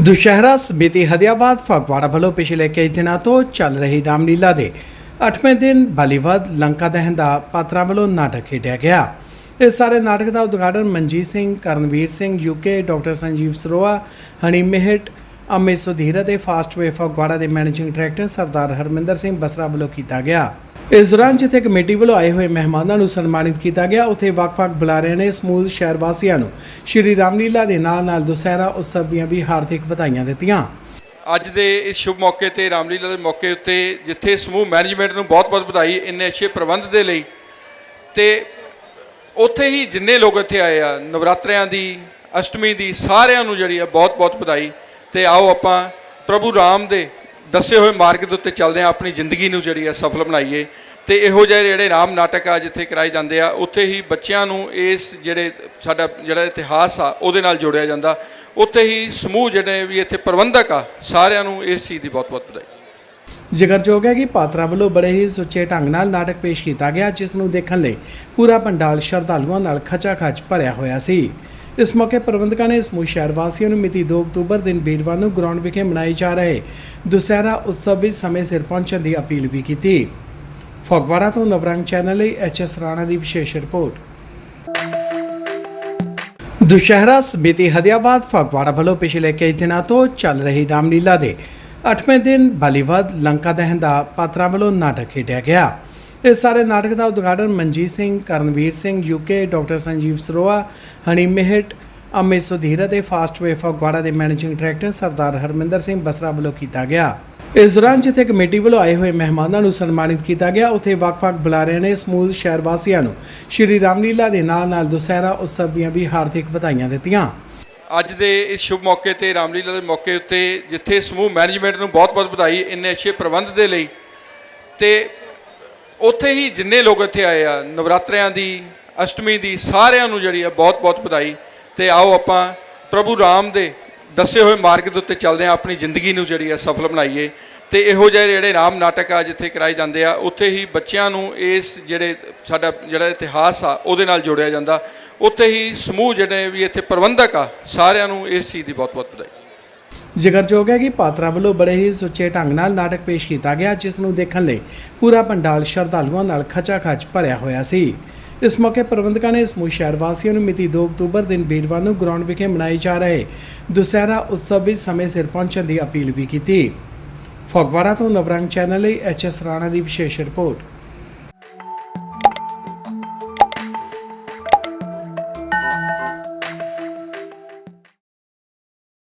ਦੁਸ਼ਹਿਰਾ ਸਮਿਤੀ ਹਦੀਆਬਾਦ ਫਗਵਾੜਾ ਵੱਲੋਂ ਪਿਛਲੇ ਕਈ ਦਿਨਾਂ ਤੋਂ ਚੱਲ ਰਹੀ ਰਾਮਲੀਲਾ ਦੇ 8ਵੇਂ ਦਿਨ ਬਲੀਵਦ ਲੰਕਾ ਦਹਨ ਦਾ ਪਾਤਰਾਂ ਵੱਲੋਂ ਨਾਟਕ ਖੇਡਿਆ ਗਿਆ। ਇਸ ਸਾਰੇ ਨਾਟਕ ਦਾ ਉਦਘਾਟਨ Manjit Singh, Karanveer Singh UK doctor Sanjeev Saroa Honey ਮਹਿਟ ਅਮੇ ਸੁਧੀਰ ਅਤੇ ਫਾਸਟਵੇ ਫਗਵਾੜਾ ਦੇ ਮੈਨੇਜਿੰਗ ਡਾਇਰੈਕਟਰ ਸਰਦਾਰ ਹਰਮਿੰਦਰ ਸਿੰਘ ਬਸਰਾ ਵੱਲੋਂ ਕੀਤਾ ਗਿਆ। ਇਸ ਦੌਰਾਨ ਜਿੱਥੇ ਕਮੇਟੀ ਵੱਲੋਂ ਆਏ ਹੋਏ ਮਹਿਮਾਨਾਂ ਨੂੰ ਸਨਮਾਨਿਤ ਕੀਤਾ ਗਿਆ, ਉੱਥੇ ਵੱਖ-ਵੱਖ ਬੁਲਾਰਿਆਂ ਨੇ ਸਮੂਹ ਸ਼ਹਿਰ ਵਾਸੀਆਂ ਨੂੰ ਸ਼੍ਰੀ ਰਾਮਲੀਲਾ ਦੇ ਨਾਲ-ਨਾਲ ਦੁਸਹਿਰਾ ਉਤਸਵ ਦੀਆਂ ਵੀ ਹਾਰਦਿਕ ਵਧਾਈਆਂ ਦਿੱਤੀਆਂ। ਅੱਜ ਦੇ ਇਸ ਸ਼ੁਭ ਮੌਕੇ ਤੇ, ਰਾਮਲੀਲਾ ਦੇ ਮੌਕੇ ਉੱਤੇ ਜਿੱਥੇ ਸਮੂਹ ਮੈਨੇਜਮੈਂਟ ਨੂੰ ਬਹੁਤ-ਬਹੁਤ ਵਧਾਈ, ਇੰਨੇ ਅੱਛੇ ਪ੍ਰਬੰਧ ਦੇ ਲਈ ਤੇ ਉੱਥੇ ਹੀ ਜਿੰਨੇ ਲੋਕ ਇੱਥੇ ਆਏ ਆ, ਨਵਰਾਤਰਿਆਂ ਦੀ, ਅਸ਼ਟਮੀ ਦੀ, ਸਾਰਿਆਂ ਨੂੰ ਜਿਹੜੀ ਆ ਬਹੁਤ-ਬਹੁਤ ਵਧਾਈ ਤੇ ਆਓ ਆਪਾਂ ਪ੍ਰਭੂ ਰਾਮ ਦੇ ਦੱਸੇ ਹੋਏ ਮਾਰਗ ਦੇ ਉੱਤੇ ਚੱਲਦੇ ਆ ਆਪਣੀ ਜ਼ਿੰਦਗੀ ਨੂੰ ਜਿਹੜੀ ਆ ਸਫਲ ਬਣਾਈਏ। ਤੇ ਇਹੋ ਜਿਹੇ ਜਿਹੜੇ ਰਾਮ ਨਾਟਕ ਆ ਜਿੱਥੇ ਕਰਾਏ ਜਾਂਦੇ ਆ, ਉੱਥੇ ਹੀ ਬੱਚਿਆਂ ਨੂੰ ਇਸ ਜਿਹੜੇ ਸਾਡਾ ਜਿਹੜਾ ਇਤਿਹਾਸ ਆ, ਉਹਦੇ ਨਾਲ ਜੋੜਿਆ ਜਾਂਦਾ। ਉੱਥੇ ਹੀ ਸਮੂਹ ਜਿਹੜੇ ਵੀ ਇੱਥੇ ਪ੍ਰਬੰਧਕ ਆ, ਸਾਰਿਆਂ ਨੂੰ ਇਸ ਚੀਜ਼ ਦੀ ਬਹੁਤ-ਬਹੁਤ ਵਧਾਈ। ਜ਼ਿਕਰਯੋਗ ਹੈ ਕਿ ਪਾਤਰਾ ਵੱਲੋਂ ਬੜੇ ਹੀ ਸੁੱਚੇ ਢੰਗ ਨਾਲ ਨਾਟਕ ਪੇਸ਼ ਕੀਤਾ ਗਿਆ, ਜਿਸ ਨੂੰ ਦੇਖਣ ਲਈ ਪੂਰਾ ਪੰਡਾਲ ਸ਼ਰਧਾਲੂਆਂ ਨਾਲ ਖਚਾ-ਖਚ ਭਰਿਆ ਹੋਇਆ ਸੀ। ਇਸ ਮੌਕੇ ਪ੍ਰਬੰਧਕਾਂ ਨੇ ਸਮੂਹ ਸ਼ਹਿਰ ਵਾਸੀਆਂ ਨੂੰ ਮਿਤੀ 2 ਅਕਤੂਬਰ ਦਿਨ ਵੀਰਵਾਰ ਨੂੰ ਗਰਾਊਂਡ ਵਿਖੇ ਮਨਾਏ ਜਾ ਰਹੇ ਦੁਸਹਿਰਾ ਉਤਸਵ ਵਿੱਚ ਸਮੇਂ ਸਿਰ ਪਹੁੰਚਣ ਦੀ ਅਪੀਲ ਵੀ ਕੀਤੀ। ਫਗਵਾੜਾ ਤੋਂ ਨਵਰੰਗ ਚੈਨਲ ਲਈ ਐਚਐਸ ਰਾਣਾ ਦੀ ਵਿਸ਼ੇਸ਼ ਰਿਪੋਰਟ। ਦੁਸ਼ਹਿਰਾ ਸਮਿਤੀ ਹਦੀਆਬਾਦ ਫਗਵਾੜਾ ਵੱਲੋਂ ਪਿਛਲੇ ਕਈ ਦਿਨਾਂ ਤੋਂ ਚੱਲ ਰਹੀ ਰਾਮਲੀਲਾ ਦੇ 8ਵੇਂ ਦਿਨ ਬਾਲੀਵਾਦ ਲੰਕਾ ਦਹਨ ਦਾ ਪਾਤਰਾਂ ਵੱਲੋਂ ਨਾਟਕ ਖੇਡਿਆ ਗਿਆ। ਇਸ ਸਾਰੇ ਨਾਟਕ ਦਾ ਉਦਘਾਟਨ Manjit Singh, Karanveer Singh UK doctor Sanjeev Saroa Honey ਮਹਿਟ, Amit Sudhir ਅਤੇ ਫਾਸਟ ਵੇ ਫਗਵਾੜਾ ਦੇ ਮੈਨੇਜਿੰਗ ਡਾਇਰੈਕਟਰ ਸਰਦਾਰ ਹਰਮਿੰਦਰ ਸਿੰਘ ਬਸਰਾ ਵੱਲੋਂ ਕੀਤਾ ਗਿਆ। ਇਸ ਦੌਰਾਨ ਜਿੱਥੇ ਕਮੇਟੀ ਵੱਲੋਂ ਆਏ ਹੋਏ ਮਹਿਮਾਨਾਂ ਨੂੰ ਸਨਮਾਨਿਤ ਕੀਤਾ ਗਿਆ, ਉੱਥੇ ਵੱਖ-ਵੱਖ ਬੁਲਾਰਿਆਂ ਨੇ ਸਮੂਹ ਸ਼ਹਿਰ ਵਾਸੀਆਂ ਨੂੰ ਸ਼੍ਰੀ ਰਾਮਲੀਲਾ ਦੇ ਨਾਲ-ਨਾਲ ਦੁਸਹਿਰਾ ਉਤਸਵ ਦੀਆਂ ਵੀ ਹਾਰਦਿਕ ਵਧਾਈਆਂ ਦਿੱਤੀਆਂ। ਅੱਜ ਦੇ ਇਸ ਸ਼ੁਭ ਮੌਕੇ ਤੇ ਰਾਮਲੀਲਾ ਦੇ ਮੌਕੇ ਉੱਤੇ ਜਿੱਥੇ ਸਮੂਹ ਮੈਨੇਜਮੈਂਟ ਨੂੰ ਬਹੁਤ-ਬਹੁਤ ਵਧਾਈ, ਇੰਨੇ ਅੱਛੇ ਪ੍ਰਬੰਧ ਦੇ ਲਈ ਤੇ ਉੱਥੇ ਹੀ ਜਿੰਨੇ ਲੋਕ ਇੱਥੇ ਆਏ ਆ, ਨਵਰਾਤਰਿਆਂ ਦੀ, ਅਸ਼ਟਮੀ ਦੀ, ਸਾਰਿਆਂ ਨੂੰ ਜਿਹੜੀ ਆ ਬਹੁਤ-ਬਹੁਤ ਵਧਾਈ। ਤੇ ਆਓ ਆਪਾਂ ਪ੍ਰਭੂ ਰਾਮ ਦੇ ਦੱਸੇ ਹੋਏ ਮਾਰਗ ਦੇ ਉੱਤੇ ਚੱਲਦੇ ਆ ਆਪਣੀ ਜ਼ਿੰਦਗੀ ਨੂੰ ਜਿਹੜੀ ਆ ਸਫਲ ਬਣਾਈਏ। ਤੇ ਇਹੋ ਜਿਹੇ ਜਿਹੜੇ ਰਾਮ ਨਾਟਕ ਆ ਜਿੱਥੇ ਕਰਾਏ ਜਾਂਦੇ ਆ, ਉੱਥੇ ਹੀ ਬੱਚਿਆਂ ਨੂੰ ਇਸ ਜਿਹੜੇ ਸਾਡਾ ਜਿਹੜਾ ਇਤਿਹਾਸ ਆ, ਉਹਦੇ ਨਾਲ ਜੋੜਿਆ ਜਾਂਦਾ। ਉੱਥੇ ਹੀ ਸਮੂਹ ਜਿਹੜੇ ਵੀ ਇੱਥੇ ਪ੍ਰਬੰਧਕ ਆ, ਸਾਰਿਆਂ ਨੂੰ ਇਸ ਚੀਜ਼ ਦੀ ਬਹੁਤ-ਬਹੁਤ ਵਧਾਈ। ਜ਼ਿਕਰਯੋਗ ਹੈ ਕਿ ਪਾਤਰਾ ਵੱਲੋਂ ਬੜੇ ਹੀ ਸੁੱਚੇ ਢੰਗ ਨਾਲ ਨਾਟਕ ਪੇਸ਼ ਕੀਤਾ ਗਿਆ, ਜਿਸ ਨੂੰ ਦੇਖਣ ਲਈ ਪੂਰਾ ਪੰਡਾਲ ਸ਼ਰਧਾਲੂਆਂ ਨਾਲ ਖਚਾ-ਖਚ ਭਰਿਆ ਹੋਇਆ ਸੀ। ਇਸ ਮੌਕੇ ਪ੍ਰਬੰਧਕਾਂ ਨੇ ਸਮੂਹ ਸ਼ਹਿਰ ਵਾਸੀਆਂ ਨੂੰ ਮਿਤੀ 2 ਅਕਤੂਬਰ ਦਿਨ ਵੀਰਵਾਰ ਨੂੰ ਗਰਾਊਂਡ ਵਿਖੇ ਮਨਾਏ ਜਾ ਰਹੇ ਦੁਸਹਿਰਾ ਉਤਸਵ ਵਿੱਚ ਸਮੇਂ ਸਿਰ ਪਹੁੰਚਣ ਦੀ ਅਪੀਲ ਵੀ ਕੀਤੀ। ਫਗਵਾੜਾ ਤੋਂ ਨਵਰੰਗ ਚੈਨਲ ਲਈ ਐਚਐਸ ਰਾਣਾ ਦੀ ਵਿਸ਼ੇਸ਼ ਰਿਪੋਰਟ।